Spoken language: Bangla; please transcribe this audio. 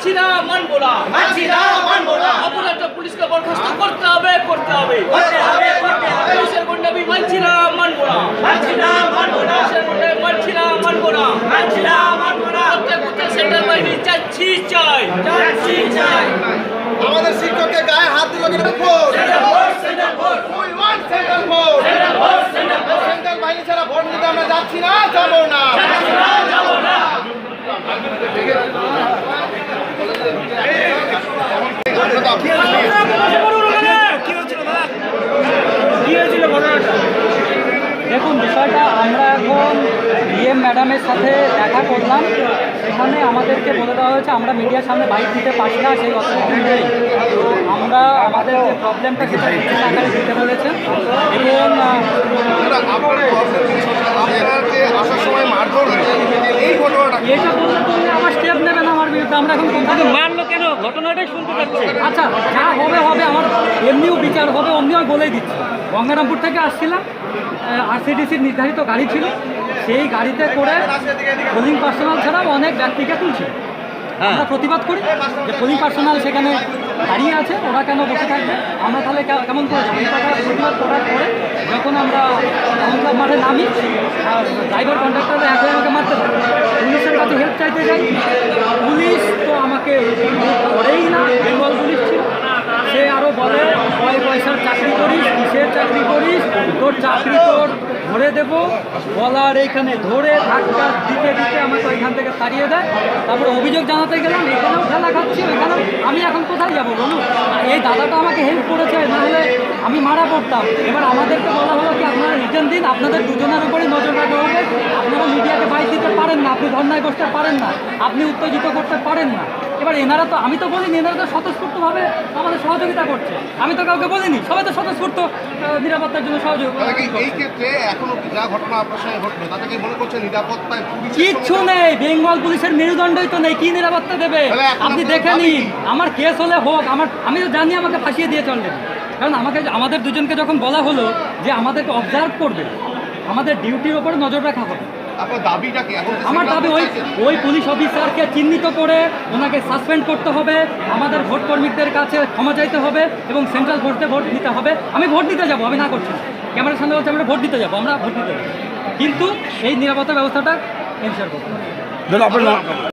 মানছি না মানবো না। মানছি না মানবো না। অপরাধটা পুলিশকে বরখাস্ত করতে হবে করতে হবে। করতে হবে করতে হবে। পুলিশের গুন্ডামি মানছি না মানবো না। মানছি না মানবো না। পুলিশের গুন্ডামি মানছি না মানবো না। মানছি না মানবো না। প্রত্যেক প্রত্যেক সেন্টার বাহিনী চাচ্ছি চাই। চাচ্ছি চাই। আমাদের শিক্ষককে গায়ে হাত দিল কিন্তু vote centre vote. We want central vote. Centre vote centre vote. Central বাহিনী ছাড়া ভোট দিতে আমরা যাচ্ছি না যাব না যাব না দেখুন বিষয়টা আমরা এখন ডিএম ম্যাডামের সাথে দেখা করলাম সেখানে আমাদেরকে বলে দেওয়া হয়েছে আমরা মিডিয়ার সামনে বাইক দিতে পারি না সেই অথরিটি নেই তো আমরা আমাদের যে প্রবলেমটা সেটা আকারে দিতে বলেছেন এবং আমার এখন মারলো কেন? ঘটনাটাই শুনতে চাচ্ছি আচ্ছা যা হবে হবে আমার এমনিও বিচার হবে অমনিও আমি বলেই দিচ্ছি। গঙ্গারামপুর থেকে আসছিলাম আরসিডিসির নির্ধারিত গাড়ি ছিল। সেই গাড়িতে করে পোলিং পার্সোনাল ছাড়াও অনেক ব্যক্তিকে তুলছিল আমরা প্রতিবাদ করি যে পোলিং পার্সোনাল সেখানে দাঁড়িয়ে আছে ওরা কেন বসে থাকবে? আমরা তাহলে কেমন করে? প্রতিবাদ করার পরে যখন আমরা সংসদ মাঠে নামি আর ড্রাইভার কন্ডাক্টররা এক হয়ে আমাকে মারতে থাকে। পুলিশের কাছে হেল্প চাইতে যাই। পুলিশ আমাকে করেই না বেঙ্গল পুলিশ ছিল। সে আরও বলে, কয় পয়সার চাকরি করিস, কিসের চাকরি করিস? তোর চাকরি তোর, ধরে দেবো। বলার এইখানে ধরে ধাক্কা দিতে দিতে আমাকে ওইখান থেকে তাড়িয়ে দেয়। তারপরে অভিযোগ জানাতে গেলাম, এখানেও খেলা খাচ্ছি ওইখানেও আমি এখন কোথায় যাব বলুন? এই দাদাটা আমাকে হেল্প করেছে নাহলে আমি মারা পড়তাম। এবার আমাদেরকে বলা হলো কি, আপনারা রিটার্ন দিন, আপনাদের দুজনের উপরেই নজর রাখা হবে আপনারা মিডিয়াকে বাইক দিতে পারেন না, আপনি ধর্নায় বসতে পারেন না, আপনি উত্তেজিত করতে পারেন না। এবার এনারা তো আমি তো বলিনি এনারা তো স্বতঃস্ফূর্তভাবে আমাদের সহযোগিতা করছে। আমি তো কাউকে বলিনি সবাই তো স্বতঃস্ফূর্ত নিরাপত্তার জন্য সহযোগ। এই ক্ষেত্রে এখনও যা ঘটনা আপনার সঙ্গে ঘটলো তাতে কি মনে করছেন নিরাপত্তায় কিচ্ছু নেই বেঙ্গল পুলিশের মেরুদণ্ডই তো নেই কি নিরাপত্তা দেবে? আপনি দেখে নিন আমার কেস হলে হোক আমার আমি তো জানি আমাকে ফাঁসিয়ে দিয়ে কারণ আমাকে আমাদের দুজনকে যখন বলা হলো যে আমাদেরকে অবজার্ভ করবে আমাদের ডিউটির ওপরে নজর রাখা হবে। আপনার দাবিটা কি? এখন আমার দাবি ওই ওই পুলিশ অফিসারকে চিহ্নিত করে ওনাকে সাসপেন্ড করতে হবে আমাদের ভোট কর্মীদের কাছে ক্ষমা চাইতে হবে এবং সেন্ট্রাল ভোটে ভোট দিতে হবে। আমি ভোট দিতে যাব আমি না করছি। ক্যামেরার সামনে বলছি আমরা ভোট দিতে যাব আমরা ভোট দিতে যাব। কিন্তু এই নিরাপত্তা ব্যবস্থাটা এনশিওর করতে হবে।